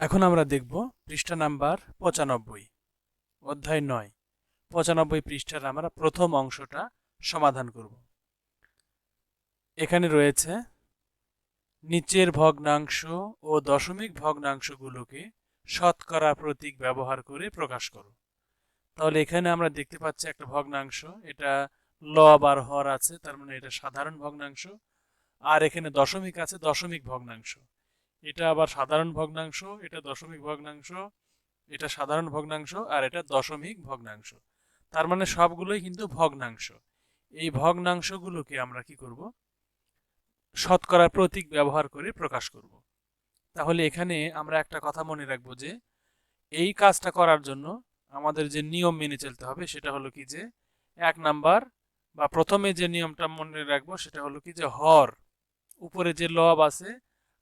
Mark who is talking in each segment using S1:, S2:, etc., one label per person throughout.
S1: এখন আমরা দেখব পৃষ্ঠা নাম্বার পঁচানব্বই, অধ্যায় নয়। পঁচানব্বই পৃষ্ঠার আমরা প্রথম অংশটা সমাধান করব। এখানে রয়েছে, নিচের ভগ্নাংশ ও দশমিক ভগ্নাংশগুলোকে শতকরা প্রতীক ব্যবহার করে প্রকাশ করো। তাহলে এখানে আমরা দেখতে পাচ্ছি একটা ভগ্নাংশ, এটা লব আর হর আছে, তার মানে এটা সাধারণ ভগ্নাংশ। আর এখানে দশমিক আছে, দশমিক ভগ্নাংশ। এটা আবার সাধারণ ভগ্নাংশ, এটা দশমিক ভগ্নাংশ, এটা সাধারণ ভগ্নাংশ, আর এটা দশমিক ভগ্নাংশ। তার মানে সবগুলোই কিন্তু ভগ্নাংশ। এই ভগ্নাংশগুলোকে আমরা কি করব? শতকরা প্রতীক ব্যবহার করে প্রকাশ করব। তাহলে এখানে আমরা একটা কথা মনে রাখব যে, এই কাজটা করার জন্য আমাদের যে নিয়ম মেনে চলতে হবে সেটা হলো কি যে, এক নাম্বার বা প্রথমে যে নিয়মটা মনে রাখব সেটা হলো কি যে হর, উপরে যে লব আছে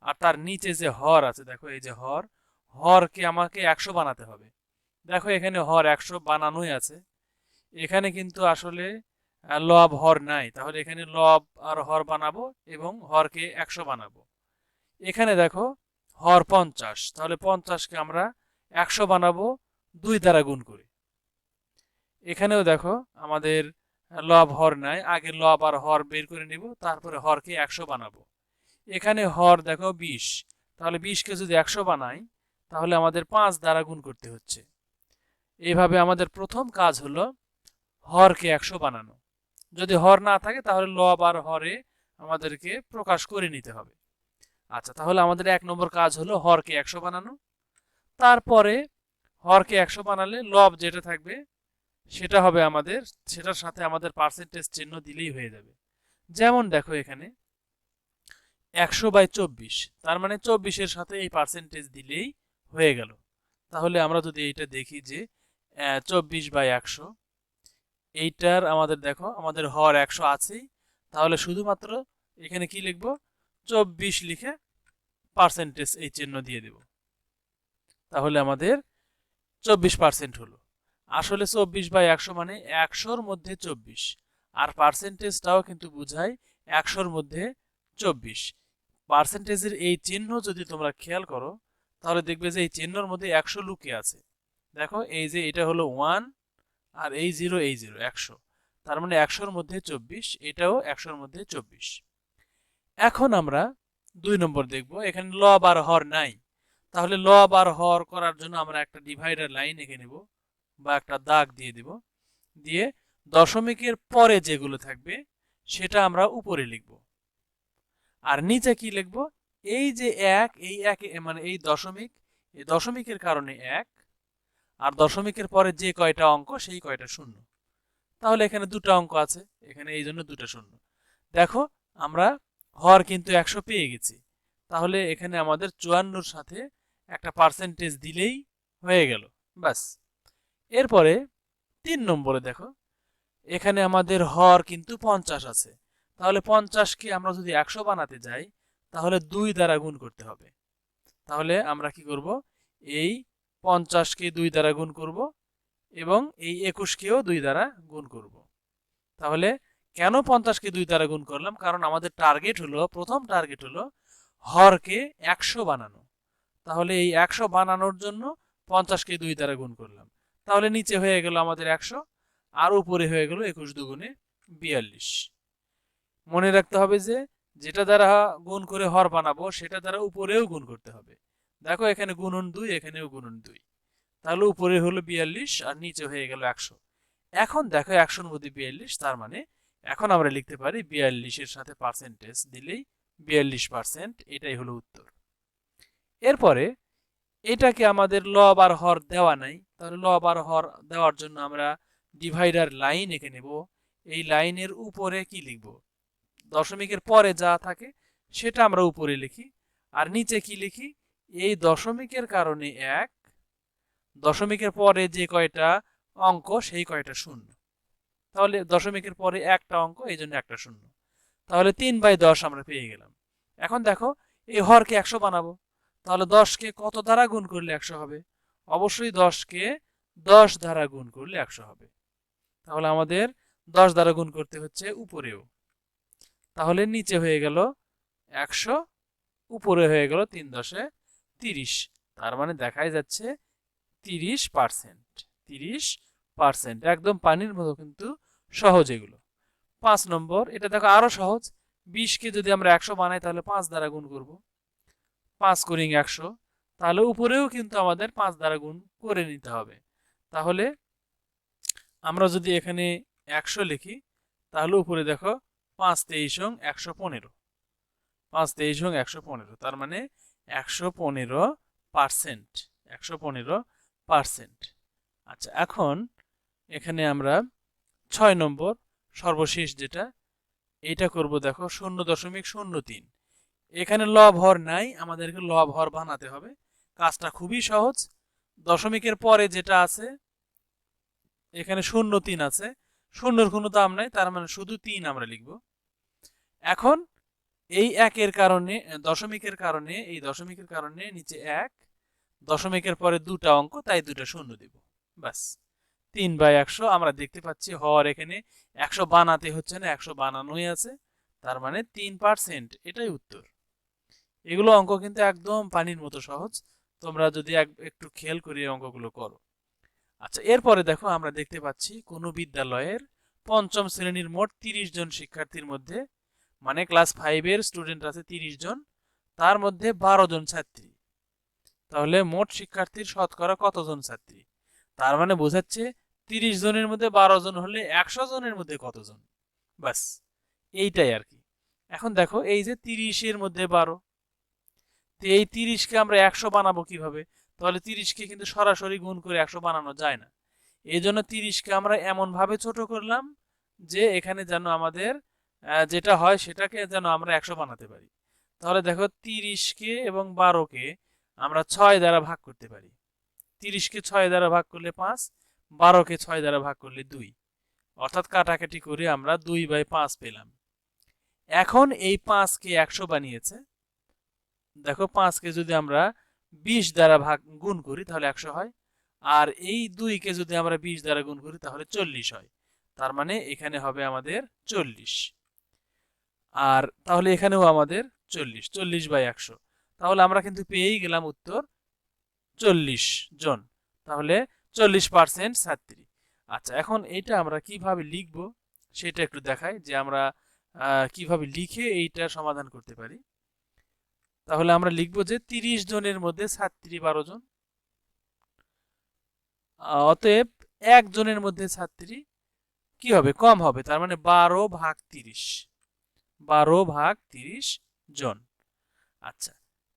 S1: আর তার নিচে যে হর আছে, দেখো এই যে হর, হরকে আমাকে একশো বানাতে হবে। দেখো এখানে হর একশো বানানোই আছে। এখানে কিন্তু আসলে লব হর নাই। তাহলে এখানে লব আর হর বানাবো এবং হরকে একশো বানাবো। এখানে দেখো হর পঞ্চাশ। তাহলে পঞ্চাশকে আমরা একশো বানাবো দুই দ্বারা গুণ করে। এখানেও দেখো আমাদের লব হর নাই। আগে লব আর হর বের করে নিব, তারপরে হরকে একশো বানাবো। এখানে হর দেখো বিশ। তাহলে বিশকে যদি একশো বানাই, তাহলে আমাদের পাঁচ দ্বারা গুণ করতে হচ্ছে। এইভাবে আমাদের প্রথম কাজ হলো হরকে একশো বানানো। যদি হর না থাকে, তাহলে লব আর হরে আমাদেরকে প্রকাশ করে নিতে হবে। আচ্ছা তাহলে আমাদের এক নম্বর কাজ হলো হরকে একশো বানানো। তারপরে হরকে একশো বানালে লব যেটা থাকবে, সেটা হবে আমাদের, সেটার সাথে আমাদের পার্সেন্টেজ চিহ্ন দিলেই হয়ে যাবে। যেমন দেখো এখানে একশো বাই চব্বিশ। তার মানে চব্বিশের সাথে এই পার্সেন্টেজ দিলেই হয়ে গেল। তাহলে আমরা যদি এইটা দেখি যে চব্বিশ বাই একশো, এইটার আমাদের দেখো, আমাদের হর একশো আছেই। তাহলে শুধুমাত্র এখানে কি লিখব? চব্বিশ লিখে পার্সেন্টেজ এই চিহ্ন দিয়ে দেব। তাহলে আমাদের চব্বিশ পার্সেন্ট হলো। আসলে চব্বিশ বাই একশো মানে একশোর মধ্যে চব্বিশ। আর পার্সেন্টেজটাও কিন্তু বোঝায় একশোর মধ্যে চব্বিশ। পার্সেন্টেজের এই চিহ্ন যদি তোমরা খেয়াল করো, তাহলে দেখবে যে এই চিহ্নর মধ্যে একশো লুকিয়ে আছে। দেখো, এই যে এটা হলো ওয়ান আর এই জিরো এই জিরো একশো। তার মানে একশোর মধ্যে চব্বিশ, এটাও একশোর মধ্যে চব্বিশ। এখন আমরা দুই নম্বর দেখব, এখানে লব আর হর নাই। তাহলে লব আর হর করার জন্য আমরা একটা ডিভাইডার লাইন এঁকে নেব বা একটা দাগ দিয়ে দিব। দিয়ে দশমিকের পরে যেগুলো থাকবে, সেটা আমরা উপরে লিখব। আর নিচে কি লিখব? এই যে এক, এই এক মানে এই দশমিক, এই দশমিকের কারণে এক, আর দশমিকের পরে যে কয়টা অঙ্ক, সেই কয়টা শূন্য। তাহলে এখানে দুটো অঙ্ক আছে, এখানে এই জন্য দুটো শূন্য। দেখো, আমরা হর কিন্তু একশো পেয়ে গেছি। তাহলে এখানে আমাদের চুয়ান্নর সাথে একটা পার্সেন্টেজ দিলেই হয়ে গেল, ব্যাস। এরপরে তিন নম্বরে দেখো, এখানে আমাদের হর কিন্তু পঞ্চাশ আছে। তাহলে পঞ্চাশকে আমরা যদি একশো বানাতে যাই, তাহলে দুই দ্বারা গুণ করতে হবে। তাহলে আমরা কি করব? এই পঞ্চাশকে দুই দ্বারা গুণ করব এবং এই একুশকেও দুই দ্বারা গুণ করব। তাহলে কেন পঞ্চাশকে দুই দ্বারা গুণ করলাম? কারণ আমাদের টার্গেট হলো, প্রথম টার্গেট হলো হরকে একশো বানানো। তাহলে এই একশো বানানোর জন্য পঞ্চাশকে দুই দ্বারা গুণ করলাম। তাহলে নিচে হয়ে গেল আমাদের একশো, আর উপরে হয়ে গেল একুশ দুগুণে বিয়াল্লিশ। মনে রাখতে হবে যে, যেটা দ্বারা গুণ করে হর বানাবো, সেটা দ্বারা উপরেও গুণ করতে হবে। দেখো, এখানে গুণন দুই, এখানেও গুণন দুই। তাহলে উপরে হলো বিয়াল্লিশ আর নিচে হয়ে গেল একশো। এখন দেখো, একশোর মধ্যে বিয়াল্লিশ, তার মানে এখন আমরা লিখতে পারি বিয়াল্লিশের সাথে পার্সেন্টেজ দিলেই বিয়াল্লিশ পার্সেন্ট এটাই হলো উত্তর। এরপরে এটাকে আমাদের লব আর হর দেওয়া নাই। তাহলে লব আর হর দেওয়ার জন্য আমরা ডিভাইডার লাইন এঁকে নেব। এই লাইনের উপরে কি লিখব? দশমিকের পরে যা থাকে সেটা আমরা উপরে লিখি। আর নিচে কি লিখি? এই দশমিকের কারণে এক, দশমিকের পরে যে কয়টা অঙ্ক সেই কয়টা শূন্য। তাহলে দশমিকের পরে একটা অঙ্ক, এই জন্য একটা শূন্য। তাহলে তিন বাই দশ আমরা পেয়ে গেলাম। এখন দেখো, এই হরকে একশো বানাবো। তাহলে দশকে কত দ্বারা গুণ করলে একশো হবে? অবশ্যই দশকে দশ দ্বারা গুণ করলে একশো হবে। তাহলে আমাদের দশ দ্বারা গুণ করতে হচ্ছে উপরেও। তাহলে নিচে হয়ে গেল একশো, উপরে হয়ে গেল তিন দশে তিরিশ। তার মানে দেখাই যাচ্ছে তিরিশ পার্সেন্ট তিরিশ পার্সেন্ট। একদম পানির মতো কিন্তু সহজ এগুলো। পাঁচ নম্বর, এটা দেখো আরও সহজ। বিশকে যদি আমরা একশো বানাই তাহলে পাঁচ দ্বারা গুণ করব। পাঁচ করিং একশো, তাহলে উপরেও কিন্তু আমাদের পাঁচ দ্বারা গুণ করে নিতে হবে। তাহলে আমরা যদি এখানে একশো লিখি, তাহলে উপরে দেখো পাঁচ তেইশ হং একশো পনেরো। পাঁচ তেইশ হং একশো পনেরো, তার মানে একশো পনেরো পার্সেন্ট, একশো পনেরো পার্সেন্ট। আচ্ছা এখন এখানে আমরা ছয় নম্বর সর্বশেষ যেটা এটা করব দেখো শূন্য দশমিক শূন্য তিন। এখানে লব হর নাই, আমাদেরকে লব হর বানাতে হবে। কাজটা খুবই সহজ। দশমিকের পরে যেটা আছে, এখানে শূন্য তিন আছে শূন্যর কোনো দাম নাই, তার মানে শুধু তিন আমরা লিখব। এখন এই একের কারণে, দশমিকের কারণে, এই দশমিকের কারণে নিচে এক, দশমিকের পরে দুটা অঙ্ক, তাই দুটা শূন্য দিব। বাস তিন বাই একশো, আমরা দেখতে পাচ্ছি হওয়ার এখানে একশো বানাতে হচ্ছে না, একশো বানানোই আছে, তার মানে তিন পার্সেন্ট, এটাই উত্তর। এগুলো অঙ্ক কিন্তু একদম পানির মতো সহজ, তোমরা যদি একটু খেয়াল করে এই অঙ্কগুলো করো। আচ্ছা এরপরে দেখো আমরা দেখতে পাচ্ছি কোনো বিদ্যালয়ের পঞ্চম শ্রেণির মোট তিরিশ জন শিক্ষার্থীর মধ্যে মানে ক্লাস ফাইভের স্টুডেন্ট আছে তিরিশ জন, তার মধ্যে বারো জন ছাত্রী। তাহলে মোট শিক্ষার্থীর শতকরা কতজন ছাত্রী? তার মানে বোঝাচ্ছে তিরিশ জনের মধ্যে বারো জন হলে একশো জনের মধ্যে কতজন? বাস এইটাই আর কি। এখন দেখো এই যে তিরিশের মধ্যে বারো, তো এই তিরিশকে আমরা একশো বানাবো কীভাবে? তাহলে তিরিশকে কিন্তু সরাসরি গুণ করে একশো বানানো যায় না। এই জন্য তিরিশকে আমরা এমনভাবে ছোট করলাম যে এখানে যেন আমাদের যেটা হয় সেটাকে যেন আমরা একশো বানাতে পারি। তাহলে দেখো তিরিশকে এবং বারোকে আমরা ছয় দ্বারা ভাগ করতে পারি। তিরিশকে ছয় দ্বারা ভাগ করলে পাঁচ, বারোকে ছয় দ্বারা ভাগ করলে দুই। অর্থাৎ কাটাকাটি করে আমরা দুই বাই পাঁচ পেলাম। এখন এই পাঁচকে একশো বানিয়েছে। দেখো পাঁচকে যদি আমরা বিশ দ্বারা ভাগ গুণ করি, তাহলে একশো হয়। আর এই দুইকে যদি আমরা বিশ দ্বারা গুণ করি, তাহলে চল্লিশ হয়। তার মানে এখানে হবে আমাদের চল্লিশ। আর তাহলে এখানেও আমাদের চল্লিশ চল্লিশ বাই একশো। তাহলে আমরা কিন্তু পেয়েই গেলাম উত্তর চল্লিশ জন। তাহলে চল্লিশ পার্সেন্ট ছাত্রী আচ্ছা এখন এটা আমরা কীভাবে লিখব, সেটা একটু দেখাই যে আমরা কীভাবে লিখে এইটা সমাধান করতে পারি। তাহলে আমরা লিখব যে তিরিশ জনের মধ্যে ছাত্রী বারো জন। অতএব একজনের মধ্যে ছাত্রী কি হবে? কম হবে, তার মানে বারো ভাগ তিরিশ। বারো ভাগ তিরিশ জন। আচ্ছা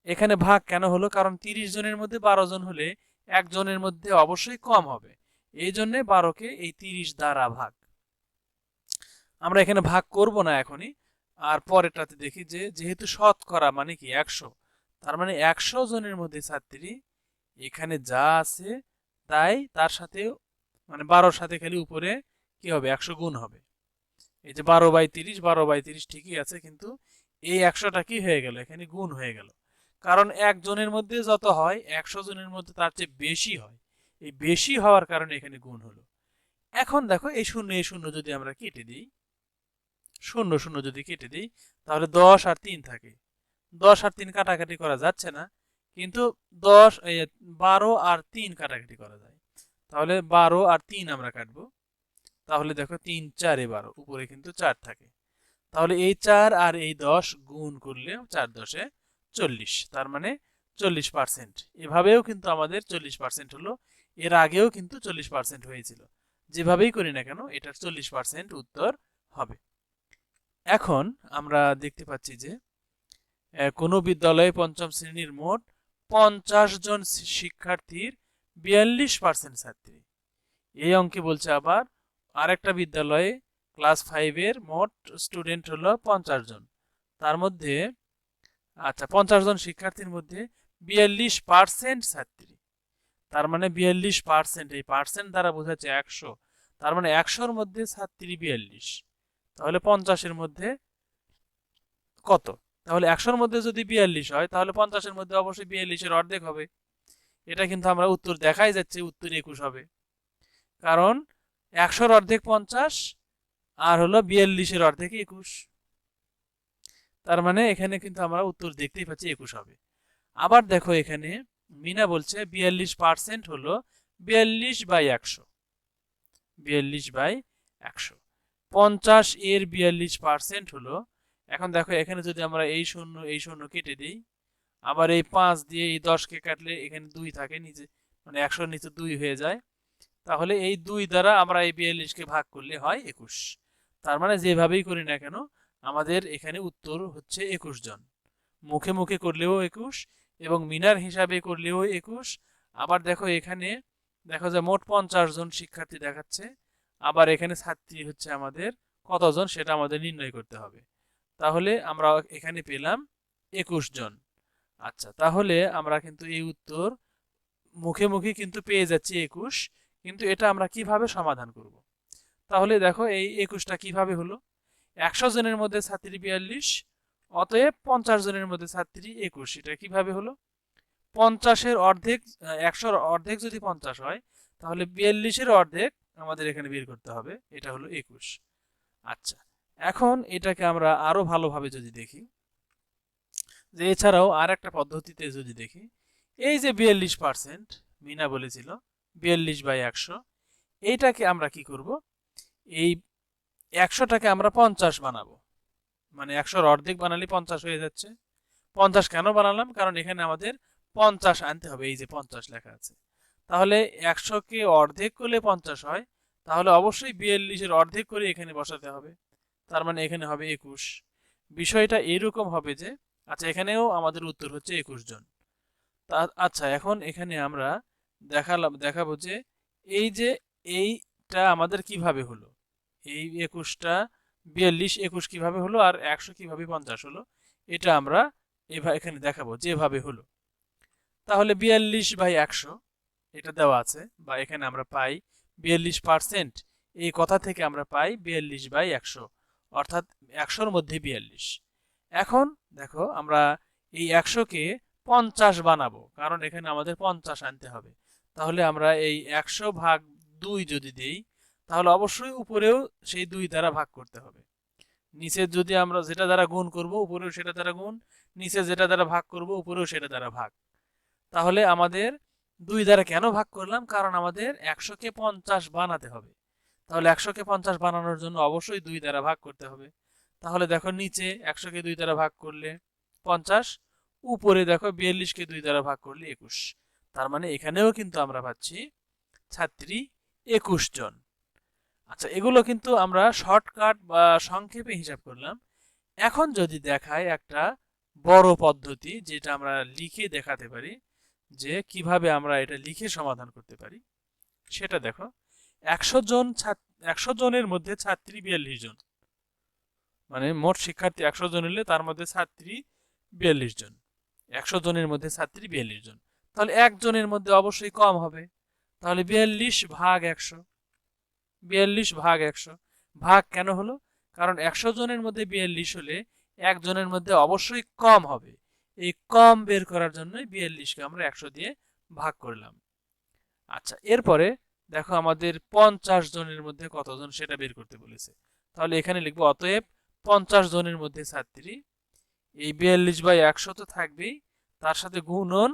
S1: এখানে ভাগ কেন হলো? কারণ তিরিশ জনের মধ্যে বারো জন হলে একজনের মধ্যে অবশ্যই কম হবে। এই জন্যে বারোকে এই তিরিশ দ্বারা ভাগ। আমরা এখানে ভাগ করব না এখনই। আর পরেরটাতে দেখি যে যেহেতু শতকরা মানে কি একশো, তার মানে একশো জনের মধ্যে ছাত্রী এখানে যা আছে তাই তার সাথে মানে বারোর সাথে খালি উপরে কি হবে? একশো গুণ হবে। এই যে বারো বাই তিরিশ, বারো বাই তিরিশ ঠিকই আছে, কিন্তু এই একশোটা কি হয়ে গেল? এখানে গুণ হয়ে গেল। কারণ একজনের মধ্যে যত হয়, একশো জনের মধ্যে তার চেয়ে বেশি হয়। এই বেশি হওয়ার কারণে এখানে গুণ হলো। এখন দেখো এই শূন্য এই শূন্য যদি আমরা কেটে দিই শূন্য শূন্য যদি কেটে দিই, তাহলে দশ আর তিন থাকে। দশ আর তিন কাটাকাটি করা যাচ্ছে না, কিন্তু দশ বারো আর তিন কাটাকাটি করা যায়। তাহলে বারো আর তিন আমরা কাটবো। তাহলে দেখো তিন, চারে বারো, উপরে কিন্তু চার থাকে। তাহলে এই চার আর এই দশ গুণ করলে চার দশে চল্লিশ, তার মানে চল্লিশ পার্সেন্ট। এভাবেও কিন্তু আমাদের চল্লিশ পার্সেন্ট হলো। এর আগেও কিন্তু চল্লিশ পার্সেন্ট হয়েছিল। যেভাবেই করি না কেন, এটার চল্লিশ পার্সেন্ট উত্তর হবে। এখন আমরা দেখতে পাচ্ছি যে কোনো বিদ্যালয়ে পঞ্চম শ্রেণির মোট পঞ্চাশ জন শিক্ষার্থীর বিয়াল্লিশ পার্সেন্ট ছাত্রী। এই অঙ্কে বলছে আবার, আরেকটা বিদ্যালয়ে ক্লাস ফাইভের মোট স্টুডেন্ট হলো পঞ্চাশ জন। তার মধ্যে আচ্ছা পঞ্চাশ জন শিক্ষার্থীর মধ্যে বিয়াল্লিশ পার্সেন্ট ছাত্রী। তার মানে বিয়াল্লিশ পার্সেন্ট এই পার্সেন্ট দ্বারা বোঝাচ্ছে একশো। তার মানে একশোর মধ্যে ছাত্রী বিয়াল্লিশ। তাহলে পঞ্চাশের মধ্যে কত? তাহলে একশোর মধ্যে যদি বিয়াল্লিশ হয়, তাহলে পঞ্চাশের মধ্যে অবশ্যই বিয়াল্লিশের অর্ধেক হবে। এটা কিন্তু আমরা উত্তর দেখাই যাচ্ছে, উত্তর একুশ হবে। কারণ একশোর অর্ধেক পঞ্চাশ আর হলো বিয়াল্লিশের অর্ধেক একুশ। তার মানে এখানে কিন্তু আমরা উত্তর দেখতেই পাচ্ছি একুশ হবে। আবার দেখো এখানে মিনা বলছে বিয়াল্লিশ পার্সেন্ট হলো বিয়াল্লিশ বাই একশো। বিয়াল্লিশ বাই একশো। পঞ্চাশ এর বিয়াল্লিশ পার্সেন্ট হলো। এখন দেখো, এখানে যদি আমরা এই শূন্য এই শূন্য কেটে দিই, আবার এই পাঁচ দিয়ে এই দশকে কাটলে এখানে দুই থাকে, নিচে মানে একশোর নিচে দুই হয়ে যায়। তাহলে এই দুই দ্বারা আমরা এই বিয়াল্লিশকে ভাগ করলে হয় একুশ। তার মানে যেভাবেই করি না কেন, আমাদের এখানে উত্তর হচ্ছে একুশ জন। মুখে মুখে করলেও একুশ এবং মিনার হিসাবে করলেও একুশ। আবার দেখো এখানে, দেখো যে মোট পঞ্চাশ জন শিক্ষার্থী দেখাচ্ছে। আবার এখানে ছাত্রী হচ্ছে আমাদের কতজন সেটা আমাদের নির্ণয় করতে হবে। তাহলে আমরা এখানে পেলাম একুশ জন। আচ্ছা তাহলে আমরা কিন্তু এই উত্তর মুখে মুখে কিন্তু পেয়ে যাচ্ছি একুশ, কিন্তু এটা আমরা কীভাবে সমাধান করব? তাহলে দেখো এই একুশটা কীভাবে হলো? একশো জনের মধ্যে ছাত্রী বিয়াল্লিশ, অতএব পঞ্চাশ জনের মধ্যে ছাত্রী একুশ, এটা কীভাবে হলো? পঞ্চাশের অর্ধেক, একশোর অর্ধেক যদি পঞ্চাশ হয়, তাহলে বিয়াল্লিশের অর্ধেক আমাদের এখানে বের করতে হবে। এটা হলো একুশ। আচ্ছা এখন এটাকে আমরা আরও ভালোভাবে যদি দেখি, যে এছাড়াও আর একটা পদ্ধতিতে যদি দেখি, এই যে বিয়াল্লিশ পার্সেন্ট মিনা বলেছিল, বিয়াল্লিশ বাই একশো, এইটাকে আমরা কি করব? এই একশোটাকে আমরা পঞ্চাশ বানাবো। মানে একশোর অর্ধেক বানালে পঞ্চাশ হয়ে যাচ্ছে। পঞ্চাশ কেন বানালাম? কারণ এখানে আমাদের পঞ্চাশ আনতে হবে, এই যে পঞ্চাশ লেখা আছে। তাহলে একশোকে অর্ধেক করলে পঞ্চাশ হয়, তাহলে অবশ্যই বিয়াল্লিশের অর্ধেক করে এখানে বসাতে হবে। তার মানে এখানে হবে একুশ। বিষয়টা এরকম হবে যে আচ্ছা এখানেও আমাদের উত্তর হচ্ছে একুশ জন। তা আচ্ছা এখন এখানে আমরা দেখালাম, দেখাবো যে এই যে এইটা আমাদের কীভাবে হলো? এই একুশটা, বিয়াল্লিশ, একুশ কীভাবে হলো আর একশো কীভাবে পঞ্চাশ হলো? এটা আমরা এভাবে এখানে দেখাবো যেভাবে হলো। তাহলে বিয়াল্লিশ বাই একশো এটা দেওয়া আছে বা এখানে আমরা পাই বিয়াল্লিশ পার্সেন্ট এই কথা থেকে আমরা পাই বিয়াল্লিশ বাই একশো, অর্থাৎ একশোর মধ্যে বিয়াল্লিশ। এখন দেখো আমরা এই একশোকে পঞ্চাশ বানাবো, কারণ এখানে আমাদের পঞ্চাশ আনতে হবে। তাহলে আমরা এই একশো ভাগ দুই যদি দেই, তাহলে অবশ্যই উপরেও সেই দুই দ্বারা ভাগ করতে হবে। নিচে যদি আমরা যেটা দ্বারা গুণ করব, উপরেও সেটা দ্বারা গুণ, নিচে যেটা দ্বারা ভাগ করব, উপরেও সেটা দ্বারা ভাগ। তাহলে আমাদের দুই দ্বারা কেন ভাগ করলাম? কারণ আমাদের একশোকে পঞ্চাশ বানাতে হবে। তাহলে একশোকে পঞ্চাশ বানানোর জন্য অবশ্যই দুই দ্বারা ভাগ করতে হবে। তাহলে দেখো নিচে একশোকে দুই দ্বারা ভাগ করলে পঞ্চাশ, উপরে দেখো বিয়াল্লিশকে দুই দ্বারা ভাগ করলে একুশ। তার মানে এখানেও কিন্তু আমরা পাচ্ছি ছাত্রী একুশ জন। আচ্ছা এগুলো কিন্তু আমরা শর্টকাট বা সংক্ষেপে হিসাব করলাম। এখন যদি দেখায় একটা বড় পদ্ধতি, যেটা আমরা লিখে দেখাতে পারি যে কীভাবে আমরা এটা লিখে সমাধান করতে পারি, সেটা দেখো। একশো জন একশো জনের মধ্যে ছাত্রী বিয়াল্লিশ জন। মানে মোট শিক্ষার্থী একশো জন হলে তার মধ্যে ছাত্রী বিয়াল্লিশ জন। একশো জনের মধ্যে ছাত্রী বিয়াল্লিশ জন। তাহলে একজনের মধ্যে অবশ্যই কম হবে। তাহলে বিয়াল্লিশ ভাগ একশো। বিয়াল্লিশ ভাগ একশো। ভাগ কেন হলো? কারণ একশো জনের মধ্যে বিয়াল্লিশ হলে একজনের মধ্যে অবশ্যই কম হবে। এই কম বের করার জন্যই বিয়াল্লিশকে আমরা একশো দিয়ে ভাগ করলাম। আচ্ছা এরপরে দেখো আমাদের পঞ্চাশ জনের মধ্যে কতজন সেটা বের করতে বলেছে। তাহলে এখানে লিখব, অতএব পঞ্চাশ জনের মধ্যে ছাত্রী এই বিয়াল্লিশ বাই একশো তো থাকবেই, তার সাথে গুণন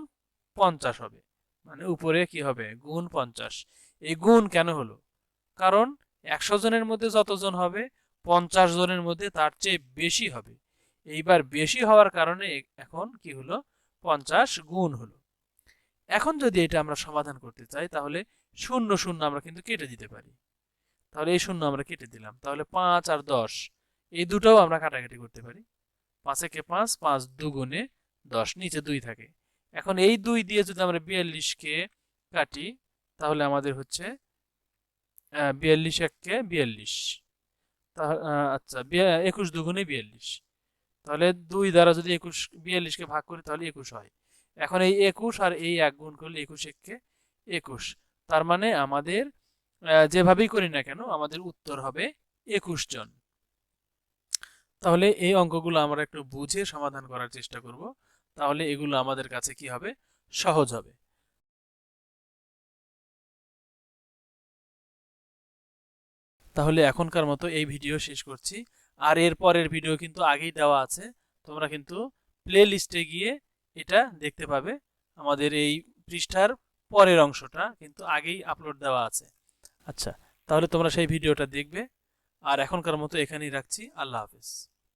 S1: পঞ্চাশ হবে। মানে উপরে কি হবে? গুণ পঞ্চাশ। এই গুণ কেন হলো? কারণ একশো জনের মধ্যে যতজন হবে, পঞ্চাশ জনের মধ্যে তার চেয়ে বেশি হবে। এইবার বেশি হওয়ার কারণে এখন কি হলো? পঞ্চাশ গুণ হলো। এখন যদি এটা আমরা সমাধান করতে চাই, তাহলে শূন্য শূন্য আমরা কিন্তু কেটে দিতে পারি। তাহলে এই শূন্য আমরা কেটে দিলাম। তাহলে পাঁচ আর দশ, এই দুটাও আমরা কাটাকাটি করতে পারি। পাঁচে কে পাঁচ পাঁচ দুগুণে দশ, নিচে দুই থাকে। এখন এই দুই দিয়ে যদি আমরা বিয়াল্লিশকে কাটি, তাহলে আমাদের হচ্ছে বিয়াল্লিশ এককে বিয়াল্লিশ। আচ্ছা একুশ দুগুণে বিয়াল্লিশ। তাহলে দুই দ্বারা যদি একুশ বিয়াল্লিশকে ভাগ করি তাহলে একুশ হয়। এখন এই একুশ আর এই এক গুণ করলে একুশ এককে একুশ। তার মানে আমাদের যেভাবেই করি না কেন, আমাদের উত্তর হবে একুশ জন। তাহলে এই অঙ্কগুলো আমরা একটু বুঝে সমাধান করার চেষ্টা করব। তাহলে এগুলো আমাদের কাছে কি হবে? সহজ হবে। তাহলে এখনকার মতো এই ভিডিও শেষ করছি। আর এর পরের ভিডিও কিন্তু আগেই দেওয়া আছে। তোমরা কিন্তু প্লে লিস্টে গিয়ে এটা দেখতে পাবে। আমাদের এই পৃষ্ঠার পরের অংশটা কিন্তু আগেই আপলোড দেওয়া আছে। আচ্ছা তাহলে তোমরা সেই ভিডিওটা দেখবে। আর এখনকার মতো এখানেই রাখছি। আল্লাহ হাফিজ।